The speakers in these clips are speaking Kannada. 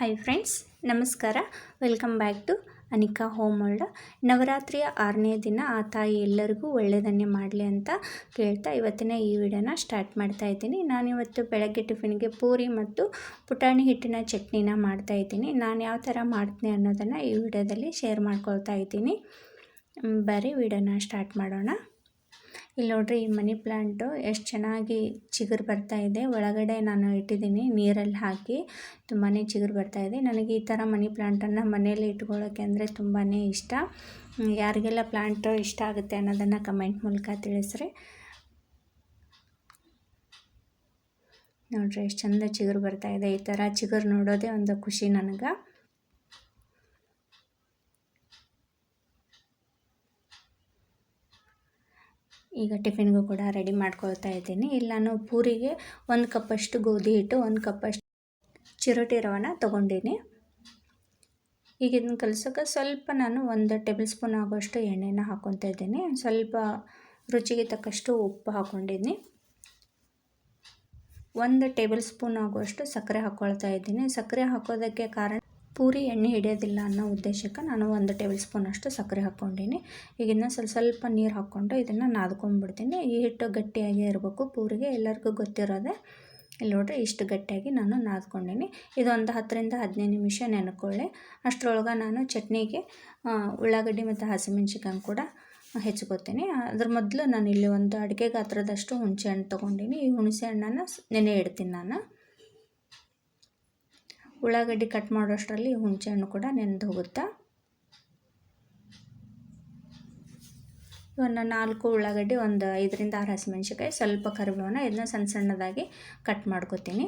ಹಾಯ್ ಫ್ರೆಂಡ್ಸ್ ನಮಸ್ಕಾರ. Welcome back to Anika home world ನವರಾತ್ರಿಯ ಆರನೇ ದಿನ ಆ ತಾಯಿ ಎಲ್ಲರಿಗೂ ಒಳ್ಳೆಯದನ್ನೇ ಮಾಡಲಿ ಅಂತ ಕೇಳ್ತಾ ಇವತ್ತಿನ ಈ ವಿಡಿಯೋನ ಸ್ಟಾರ್ಟ್ ಮಾಡ್ತಾ ಇದ್ದೀನಿ. ನಾನಿವತ್ತು ಬೆಳಗ್ಗೆ ಟಿಫಿನ್ಗೆ ಪೂರಿ ಮತ್ತು ಪುಟಾಣಿ ಹಿಟ್ಟಿನ ಚಟ್ನಿನ ಮಾಡ್ತಾ ಇದ್ದೀನಿ. ನಾನು ಯಾವ ಥರ ಮಾಡ್ತೀನಿ ಅನ್ನೋದನ್ನು ಈ ವಿಡಿಯೋದಲ್ಲಿ ಶೇರ್ ಮಾಡ್ಕೊಳ್ತಾ ಇದ್ದೀನಿ. ಬರೀ ವಿಡಿಯೋನ ಸ್ಟಾರ್ಟ್ ಮಾಡೋಣ. ಇಲ್ಲಿ ನೋಡ್ರಿ ಈ ಮನಿ ಪ್ಲಾಂಟು ಎಷ್ಟು ಚೆನ್ನಾಗಿ ಚಿಗುರು ಬರ್ತಾ ಇದೆ. ಒಳಗಡೆ ನಾನು ಇಟ್ಟಿದ್ದೀನಿ ನೀರಲ್ಲಿ ಹಾಕಿ ತುಂಬಾ ಚಿಗುರು ಬರ್ತಾ ಇದೆ. ನನಗೆ ಈ ಥರ ಮನಿ ಪ್ಲಾಂಟನ್ನು ಮನೆಯಲ್ಲಿ ಇಟ್ಕೊಳ್ಳೋಕ್ಕೆ ಅಂದರೆ ತುಂಬಾ ಇಷ್ಟ. ಯಾರಿಗೆಲ್ಲ ಪ್ಲಾಂಟು ಇಷ್ಟ ಆಗುತ್ತೆ ಅನ್ನೋದನ್ನು ಕಮೆಂಟ್ ಮೂಲಕ ತಿಳಿಸ್ರಿ. ನೋಡ್ರಿ ಎಷ್ಟು ಚಂದ ಚಿಗುರು ಬರ್ತಾ ಇದೆ. ಈ ಥರ ಚಿಗುರು ನೋಡೋದೇ ಒಂದು ಖುಷಿ ನನಗೆ. ಈಗ ಟಿಫಿನ್ಗೂ ಕೂಡ ರೆಡಿ ಮಾಡ್ಕೊಳ್ತಾ ಇದ್ದೀನಿ. ಇಲ್ಲಿ ನಾನು ಪೂರಿಗೆ ಒಂದು ಕಪ್ಪಷ್ಟು ಗೋಧಿ ಹಿಟ್ಟು, ಒಂದು ಕಪ್ಪಷ್ಟು ಚಿರೋಟಿ ರವನ ತೊಗೊಂಡಿನಿ. ಈಗ ಇದನ್ನು ಕಲಸೋಕೆ ಸ್ವಲ್ಪ ನಾನು ಒಂದು ಟೇಬಲ್ ಸ್ಪೂನ್ ಆಗೋಷ್ಟು ಎಣ್ಣೆನ ಹಾಕ್ಕೊತಾ ಇದ್ದೀನಿ. ಸ್ವಲ್ಪ ರುಚಿಗೆ ತಕ್ಕಷ್ಟು ಉಪ್ಪು ಹಾಕ್ಕೊಂಡಿದ್ದೀನಿ ಒಂದು ಟೇಬಲ್ ಸ್ಪೂನ್ ಆಗುವಷ್ಟು ಸಕ್ಕರೆ ಹಾಕ್ಕೊಳ್ತಾ ಇದ್ದೀನಿ. ಸಕ್ಕರೆ ಹಾಕೋದಕ್ಕೆ ಕಾರಣ ಪೂರಿ ಎಣ್ಣೆ ಹಿಡಿಯೋದಿಲ್ಲ ಅನ್ನೋ ಉದ್ದೇಶಕ್ಕೆ ನಾನು ಒಂದು ಟೇಬಲ್ ಸ್ಪೂನ್ ಅಷ್ಟು ಸಕ್ಕರೆ ಹಾಕ್ಕೊಂಡಿನಿ. ಈಗ ಇನ್ನು ಸ್ವಲ್ಪ ಸ್ವಲ್ಪ ನೀರು ಹಾಕ್ಕೊಂಡು ಇದನ್ನು ನಾದ್ಕೊಂಡ್ಬಿಡ್ತೀನಿ ಈ ಹಿಟ್ಟು ಗಟ್ಟಿಯಾಗೇ ಇರಬೇಕು ಪೂರಿಗೆ, ಎಲ್ಲರಿಗೂ ಗೊತ್ತಿರೋದೆ. ಇಲ್ಲಿ ನೋಡ್ರಿ, ಇಷ್ಟು ಗಟ್ಟಿಯಾಗಿ ನಾನು ನಾದ್ಕೊಂಡಿನಿ. ಇದೊಂದು ಹತ್ತರಿಂದ ಹದಿನೈದು ನಿಮಿಷ ನೆನ್ಕೊಳ್ಳಿ. ಅಷ್ಟರೊಳಗೆ ನಾನು ಚಟ್ನಿಗೆ ಉಳ್ಳಾಗಡ್ಡಿ ಮತ್ತು ಹಸಿಮೆಣ್ಸಿಕಾಯಿ ಕೂಡ ಹೆಚ್ಕೋತೀನಿ ಅದ್ರ ಮೊದಲು ನಾನು ಇಲ್ಲಿ ಒಂದು ಅಡುಗೆ ಗಾತ್ರದಷ್ಟು ಹುಣಸೆ ಹಣ್ಣು ತೊಗೊಂಡಿನಿ. ಈ ಹುಣಸೆ ಹಣ್ಣನ್ನು ನೆನೆ ಇಡ್ತೀನಿ ನಾನು. ಉಳ್ಳಾಗಡ್ಡಿ ಕಟ್ ಮಾಡೋಷ್ಟರಲ್ಲಿ ಹುಣಸೆ ಹಣ್ಣು ಕೂಡ ನೆನೆದು ಹೋಗುತ್ತಾ? ಒಂದು ನಾಲ್ಕು ಉಳ್ಳಾಗಡ್ಡಿ ಒಂದು ಐದರಿಂದ ಆರು ಹಸಿಮೆಣ್ಸಿಕಾಯಿ ಸ್ವಲ್ಪ ಕರಿಬೇವನ್ನ ಇದನ್ನ ಸಣ್ಣ ಸಣ್ಣದಾಗಿ ಕಟ್ ಮಾಡ್ಕೊತೀನಿ.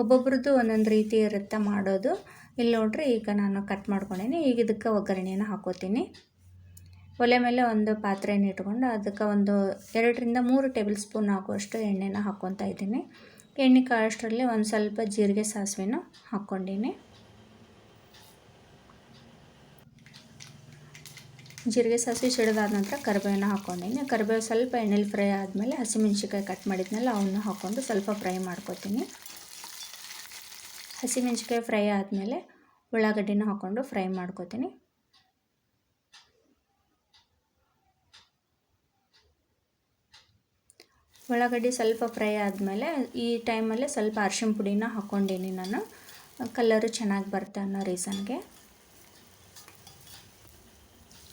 ಒಬ್ಬೊಬ್ರದ್ದು ಒಂದೊಂದು ರೀತಿ ಇರುತ್ತೆ ಮಾಡೋದು. ಇಲ್ಲಿ ನೋಡ್ರಿ, ಈಗ ನಾನು ಕಟ್ ಮಾಡ್ಕೊಂಡೀನಿ. ಈಗ ಇದಕ್ಕೆ ಒಗ್ಗರಣೆಯನ್ನು ಹಾಕೋತೀನಿ. ಒಲೆ ಮೇಲೆ ಒಂದು ಪಾತ್ರೆಯನ್ನು ಇಟ್ಕೊಂಡು ಅದಕ್ಕೆ ಒಂದು ಎರಡರಿಂದ ಮೂರು ಟೇಬಲ್ ಸ್ಪೂನ್ ಹಾಕುವಷ್ಟು ಎಣ್ಣೆನ ಹಾಕ್ಕೊತಾ ಇದ್ದೀನಿ. ಎಣ್ಣೆ ಕಾಳಷ್ಟರಲ್ಲಿ ಒಂದು ಸ್ವಲ್ಪ ಜೀರಿಗೆ ಸಾಸಿವೆನೂ ಹಾಕ್ಕೊಂಡೀನಿ. ಜೀರಿಗೆ ಸಾಸಿವೆ ಸಿಡಿದಾದ ನಂತರ ಕರಿಬೇವನ್ನ ಹಾಕ್ಕೊಂಡಿನಿ. ಕರಿಬೇವು ಸ್ವಲ್ಪ ಎಣ್ಣೆಲಿ ಫ್ರೈ ಆದಮೇಲೆ ಹಸಿಮೆಣ್ಸಿಕಾಯಿ ಕಟ್ ಮಾಡಿದ್ಮೇಲೆ ಅವನ್ನ ಹಾಕ್ಕೊಂಡು ಸ್ವಲ್ಪ ಫ್ರೈ ಮಾಡ್ಕೊತೀನಿ. ಹಸಿಮೆಣ್ಸಿಕಾಯಿ ಫ್ರೈ ಆದಮೇಲೆ ಉಳ್ಳಾಗಡ್ಡಿನ ಹಾಕ್ಕೊಂಡು ಫ್ರೈ ಮಾಡ್ಕೊತೀನಿ. ಉಳ್ಳಾಗಡ್ಡಿ ಸ್ವಲ್ಪ ಫ್ರೈ ಆದಮೇಲೆ ಈ ಟೈಮಲ್ಲಿ ಸ್ವಲ್ಪ ಅರ್ಶಿಣ ಪುಡಿನ ಹಾಕ್ಕೊಂಡೀನಿ ನಾನು. ಕಲರು ಚೆನ್ನಾಗಿ ಬರುತ್ತೆ ಅನ್ನೋ ರೀಸನ್ಗೆ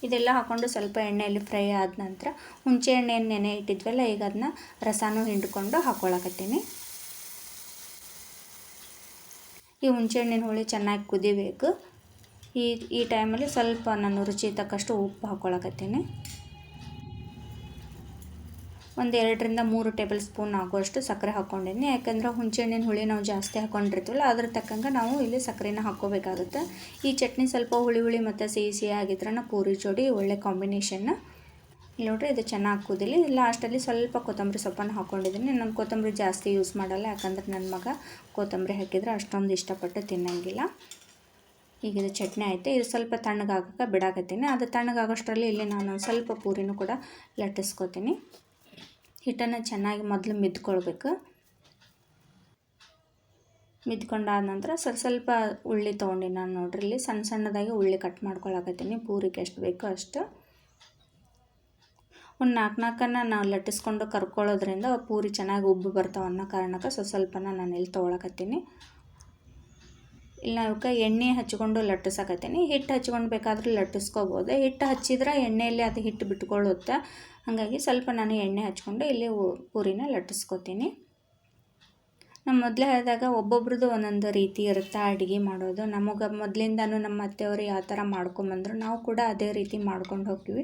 ಇದೆಲ್ಲ ಹಾಕ್ಕೊಂಡು ಸ್ವಲ್ಪ ಎಣ್ಣೆಯಲ್ಲಿ ಫ್ರೈ ಆದ ನಂತರ ಹುಣಸೆ ಎಣ್ಣೆಯನ್ನು ನೆನೆ ಇಟ್ಟಿದ್ವಲ್ಲ, ಈಗ ಅದನ್ನ ರಸನೂ ಹಿಂಡ್ಕೊಂಡು ಹಾಕ್ಕೊಳಕತ್ತೀನಿ ಈ ಹುಣಸೆಹಣ್ಣಿನ ಹುಳಿ ಚೆನ್ನಾಗಿ ಕುದಿಬೇಕು. ಈ ಈ ಟೈಮಲ್ಲಿ ಸ್ವಲ್ಪ ನಾನು ರುಚಿ ತಕ್ಕಷ್ಟು ಉಪ್ಪು ಹಾಕ್ಕೊಳಕತ್ತೀನಿ ಒಂದು ಎರಡರಿಂದ ಮೂರು ಟೇಬಲ್ ಸ್ಪೂನ್ ಆಗುವಷ್ಟು ಸಕ್ಕರೆ ಹಾಕ್ಕೊಂಡಿದ್ದೀನಿ ಯಾಕಂದ್ರೆ ಹುಣಸೆಹಣ್ಣಿನ ಹುಳಿ ನಾವು ಜಾಸ್ತಿ ಹಾಕ್ಕೊಂಡಿರ್ತೀವಲ್ಲ ಅದ್ರ ತಕ್ಕಂಗೆ ನಾವು ಇಲ್ಲಿ ಸಕ್ಕರೆನ ಹಾಕ್ಕೋಬೇಕಾಗುತ್ತೆ. ಈ ಚಟ್ನಿ ಸ್ವಲ್ಪ ಹುಳಿ ಹುಳಿ ಮತ್ತು ಸಿಹಿ ಸಿಹಿ ಪೂರಿ ಜೋಡಿ ಒಳ್ಳೆ ಕಾಂಬಿನೇಷನ್ನ ಇಲ್ಲಿ ನೋಡ್ರಿ, ಇದು ಚೆನ್ನಾಗಿ ಕುದಿಲಿ. ಲಾಸ್ಟಲ್ಲಿ ಸ್ವಲ್ಪ ಕೊತ್ತಂಬರಿ ಸೊಪ್ಪನ್ನು ಹಾಕ್ಕೊಂಡಿದ್ದೀನಿ ನಾನು ಕೊತ್ತಂಬರಿ ಜಾಸ್ತಿ ಯೂಸ್ ಮಾಡಲ್ಲ, ಯಾಕಂದ್ರೆ ನನ್ನ ಮಗ ಕೊತ್ತಂಬರಿ ಹಾಕಿದರೆ ಅಷ್ಟೊಂದು ಇಷ್ಟಪಟ್ಟು ತಿನ್ನಂಗಿಲ್ಲ. ಈಗ ಇದು ಚಟ್ನಿ ಆಯಿತು. ಇದು ಸ್ವಲ್ಪ ತಣ್ಣಗಾಗಕ್ಕೆ ಬಿಡಾಕತ್ತೀನಿ. ಅದು ತಣ್ಣಗಾಗೋಷ್ಟರಲ್ಲಿ ಇಲ್ಲಿ ನಾನು ಸ್ವಲ್ಪ ಪೂರಿನೂ ಕೂಡ ಲಟ್ಟಿಸ್ಕೊತೀನಿ. ಹಿಟ್ಟನ್ನು ಚೆನ್ನಾಗಿ ಮೊದಲು ಮಿದ್ಕೊಳ್ಬೇಕು. ಮಿದ್ಕೊಂಡಾದ ನಂತರ ಸ್ವಲ್ಪ ಸ್ವಲ್ಪ ಉಳ್ಳಿ ತೊಗೊಂಡಿ ನಾನು ನೋಡ್ರಿ, ಇಲ್ಲಿ ಸಣ್ಣ ಸಣ್ಣದಾಗಿ ಉಳ್ಳಿ ಕಟ್ ಮಾಡ್ಕೊಳಕತ್ತೀನಿ. ಪೂರಿಗೆ ಎಷ್ಟು ಬೇಕೋ ಅಷ್ಟು. ಒಂದು ನಾಲ್ಕು ನಾಲ್ಕನ್ನು ನಾವು ಲಟ್ಟಿಸ್ಕೊಂಡು ಕರ್ಕೊಳ್ಳೋದ್ರಿಂದ ಪೂರಿ ಚೆನ್ನಾಗಿ ಉಬ್ಬು ಬರ್ತಾವೆ ಅನ್ನೋ ಕಾರಣಕ್ಕೆ ಸ್ವಲ್ಪ ಸ್ವಲ್ಪನ ನಾನು ಇಲ್ಲಿ ತೊಗೊಳಕತ್ತೀನಿ. ಇಲ್ಲ ಅವಕ್ಕೆ ಎಣ್ಣೆ ಹಚ್ಕೊಂಡು ಲಟ್ಟಿಸಕತ್ತೀನಿ. ಹಿಟ್ಟು ಹಚ್ಕೊಂಡು ಬೇಕಾದ್ರೆ ಲಟ್ಟಿಸ್ಕೋಬೋದು. ಹಿಟ್ಟು ಹಚ್ಚಿದ್ರೆ ಎಣ್ಣೆಯಲ್ಲಿ ಅದು ಹಿಟ್ಟು ಬಿಟ್ಕೊಳ್ಳುತ್ತೆ ಹಾಗಾಗಿ ಸ್ವಲ್ಪ ನಾನು ಎಣ್ಣೆ ಹಚ್ಕೊಂಡು ಇಲ್ಲಿ ಪೂರಿನ ಲಟ್ಟಿಸ್ಕೊತೀನಿ. ನಮ್ಮ ಮೊದಲೇ ಹೇಳಿದಾಗ ಒಬ್ಬೊಬ್ರದ್ದು ಒಂದೊಂದು ರೀತಿ ಇರುತ್ತೆ ಅಡುಗೆ ಮಾಡೋದು. ನಮಗೆ ಮೊದಲಿಂದನೂ ನಮ್ಮ ಅತ್ತೆಯವರು ಯಾವ ಥರ ಮಾಡ್ಕೊಂಬಂದ್ರು, ನಾವು ಕೂಡ ಅದೇ ರೀತಿ ಮಾಡ್ಕೊಂಡು ಹೋಗ್ತೀವಿ.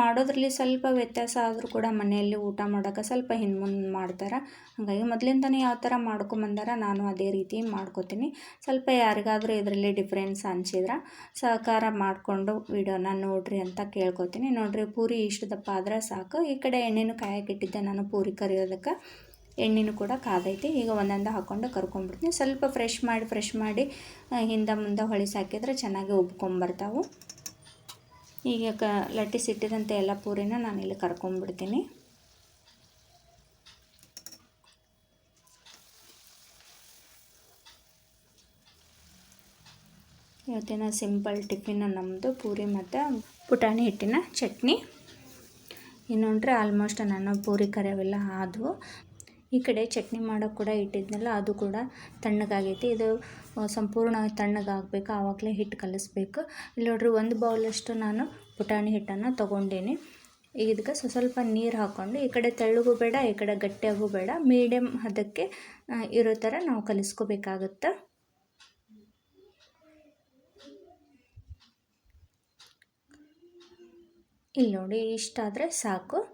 ಮಾಡೋದ್ರಲ್ಲಿ ಸ್ವಲ್ಪ ವ್ಯತ್ಯಾಸ ಆದರೂ ಕೂಡ ಮನೆಯಲ್ಲಿ ಊಟ ಮಾಡೋಕೆ ಸ್ವಲ್ಪ ಹಿಂದೆ ಮುಂದೆ ಮಾಡ್ತಾರೆ. ಹಾಗಾಗಿ ಮೊದಲಿಂದನೇ ಯಾವ ಥರ ಮಾಡ್ಕೊಂಬಂದಾರ ನಾನು ಅದೇ ರೀತಿ ಮಾಡ್ಕೋತೀನಿ. ಸ್ವಲ್ಪ ಯಾರಿಗಾದರೂ ಇದರಲ್ಲಿ ಡಿಫ್ರೆನ್ಸ್ ಅನಿಸಿದ್ರೆ ಸಹಕಾರ ಮಾಡಿಕೊಂಡು ವಿಡಿಯೋನ ನೋಡ್ರಿ ಅಂತ ಕೇಳ್ಕೊತೀನಿ. ನೋಡ್ರಿ ಪೂರಿ ಇಷ್ಟದಪ್ಪ ಆದರೆ ಸಾಕು. ಈ ಕಡೆ ಎಣ್ಣೆನೂ ಕಾಯಕ್ಕಿಟ್ಟಿದ್ದೆ ನಾನು ಪೂರಿ ಕರಿಯೋದಕ್ಕೆ. ಎಣ್ಣೆನೂ ಕೂಡ ಕಾದೈತಿ. ಈಗ ಒಂದೊಂದು ಹಾಕ್ಕೊಂಡು ಕರ್ಕೊಂಡ್ಬಿಡ್ತೀನಿ. ಸ್ವಲ್ಪ ಫ್ರೆಶ್ ಮಾಡಿ ಫ್ರೆಶ್ ಮಾಡಿ ಹಿಂದೆ ಮುಂದೆ ಹೊಳಿಸಿ ಹಾಕಿದ್ರೆ ಚೆನ್ನಾಗಿ ಉಬ್ಕೊಂಬರ್ತಾವೆ. ಈಗ ಕ ಲಟ್ಟಿಸಿಟ್ಟಿದಂಥ ಎಲ್ಲ ಪೂರಿನ ನಾನಿಲ್ಲಿ ಕರ್ಕೊಂಡ್ಬಿಡ್ತೀನಿ. ಇವತ್ತಿನ ಸಿಂಪಲ್ ಟಿಫಿನ್ ನಮ್ಮದು ಪೂರಿ ಮತ್ತು ಪುಟಾಣಿ ಹಿಟ್ಟಿನ ಚಟ್ನಿ. ಇನ್ನೊಂದ್ರೆ ಆಲ್ಮೋಸ್ಟ್ ನಾನು ಪೂರಿ ಕರೆಯವೆಲ್ಲ, ಆದವು. ಈ ಕಡೆ ಚಟ್ನಿ ಮಾಡೋಕ್ಕೆ ಕೂಡ ಇಟ್ಟಿದ್ನಲ್ಲ, ಅದು ಕೂಡ ತಣ್ಣಗಾಗೈತಿ. ಇದು ಸಂಪೂರ್ಣ ತಣ್ಣಗಾಗಬೇಕು, ಆವಾಗಲೇ ಹಿಟ್ಟು ಕಲಿಸ್ಬೇಕು. ಇಲ್ಲಿ ನೋಡ್ರಿ, ಒಂದು ಬೌಲಷ್ಟು ನಾನು ಪುಟಾಣಿ ಹಿಟ್ಟನ್ನು ತೊಗೊಂಡೇನೆ. ಇದಕ್ಕೆ ಸ್ವ- ಸ್ವಲ್ಪ ನೀರು ಹಾಕ್ಕೊಂಡು, ಈ ಕಡೆ ತೆಳ್ಳಗೂ ಬೇಡ, ಈ ಕಡೆ ಗಟ್ಟಿಯಾಗೂ ಬೇಡ. ಮೀಡಿಯಮ್ ಹದಕ್ಕೆ ಇರೋ ಥರ ನಾವು ಕಲಿಸ್ಕೋಬೇಕಾಗತ್ತೆ? ಇಲ್ಲಿ ನೋಡಿ, ಇಷ್ಟಾದರೆ ಸಾಕು.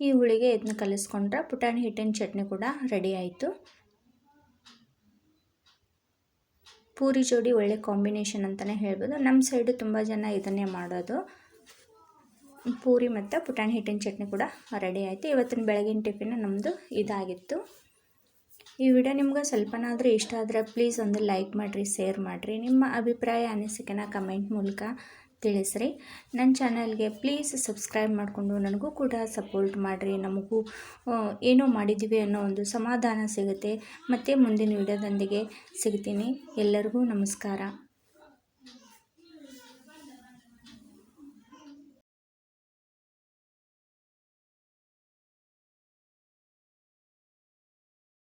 ಈ ಹುಳಿಗೆ ಇದನ್ನ ಕಲಿಸ್ಕೊಂಡ್ರೆ ಪುಟಾಣಿ ಹಿಟ್ಟಿನ ಚಟ್ನಿ ಕೂಡ ರೆಡಿ ಆಯಿತು. ಪೂರಿ ಜೋಡಿ ಒಳ್ಳೆ ಕಾಂಬಿನೇಷನ್ ಅಂತಲೇ ಹೇಳ್ಬೋದು. ನಮ್ಮ ಸೈಡು ತುಂಬ ಜನ ಇದನ್ನೇ ಮಾಡೋದು. ಪೂರಿ ಮತ್ತು ಪುಟಾಣಿ ಹಿಟ್ಟಿನ ಚಟ್ನಿ ಕೂಡ ರೆಡಿ ಆಯಿತು. ಇವತ್ತಿನ ಬೆಳಗಿನ ಟಿಫಿನ್ ನಮ್ಮದು ಇದಾಗಿತ್ತು. ಈ ವಿಡಿಯೋ ನಿಮ್ಗೆ ಸ್ವಲ್ಪನಾದರೂ ಇಷ್ಟ ಆದರೆ ಪ್ಲೀಸ್ ಒಂದು ಲೈಕ್ ಮಾಡಿರಿ, ಶೇರ್ ಮಾಡಿರಿ. ನಿಮ್ಮ ಅಭಿಪ್ರಾಯ ಅನಿಸಿಕೆನ ಕಮೆಂಟ್ ಮೂಲಕ ತಿಳಿಸ್ರಿ. ನನ್ನ ಚಾನಲ್ಗೆ ಪ್ಲೀಸ್ ಸಬ್ಸ್ಕ್ರೈಬ್ ಮಾಡಿಕೊಂಡು ನನಗೂ ಕೂಡ ಸಪೋರ್ಟ್ ಮಾಡಿರಿ. ನಮಗೂ ಏನೋ ಮಾಡಿದ್ದೀವಿ ಅನ್ನೋ ಒಂದು ಸಮಾಧಾನ ಸಿಗುತ್ತೆ. ಮತ್ತು ಮುಂದಿನ ವಿಡಿಯೋದೊಂದಿಗೆ ಸಿಗ್ತೀನಿ. ಎಲ್ಲರಿಗೂ ನಮಸ್ಕಾರ.